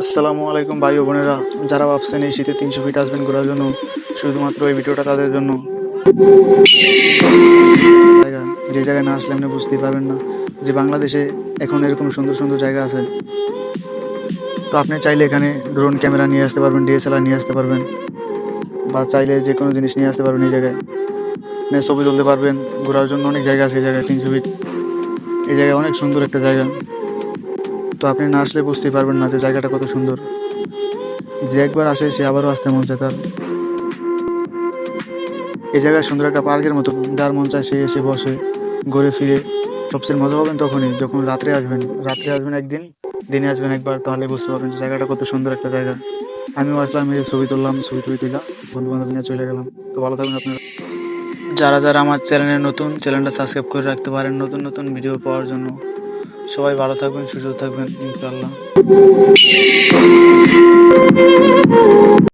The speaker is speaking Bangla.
আসসালামু আলাইকুম ভাই ও বোনেরা। যারা ভাবছেন এই শীতে তিনশো ফিট আসবেন ঘোরার জন্য, শুধুমাত্র এই ভিডিওটা তাদের জন্য। জায়গা, যে জায়গায় না আসলে আপনি বুঝতেই পারবেন না যে বাংলাদেশে এখন এরকম সুন্দর সুন্দর জায়গা আছে। তো আপনি চাইলে এখানে ড্রোন ক্যামেরা নিয়ে আসতে পারবেন ডিএসএলআর নিয়ে আসতে পারবেন, বা চাইলে যে কোনো জিনিস নিয়ে আসতে পারবেন এই জায়গায়। আপনি ছবি তুলতে পারবেন, ঘোরার জন্য অনেক জায়গা আছে এই জায়গায়, তিনশো ফিট। এই জায়গায় অনেক সুন্দর একটা জায়গা। তো আপনি না আসলে বুঝতেই পারবেন না যে জায়গাটা কত সুন্দর। যে একবার আসে, সে আবারও আসতে মন চায় তার। এই জায়গায় সুন্দর একটা পার্কের মতো, যার মন চায় সে এসে বসে, ঘুরে ফিরে। সবচেয়ে মজা পাবেন তখনই যখন রাত্রে আসবেন। রাত্রে আসবেন একদিন, দিনে আসবেন একবার, তাহলে বুঝতে পারবেন যে জায়গাটা কত সুন্দর একটা জায়গা। আমিও আসলাম, এই ছবি তুললাম, ছবি টবি তুললাম বন্ধু বান্ধব নিয়ে চলে গেলাম। তো ভালো থাকবেন আপনারা। যারা যারা আমার চ্যানেলে নতুন, চ্যানেলটা সাবস্ক্রাইব করে রাখতে পারেন নতুন নতুন ভিডিও পাওয়ার জন্য। সবাই ভালো থাকবেন সুস্থ থাকবেন ইনশাল্লাহ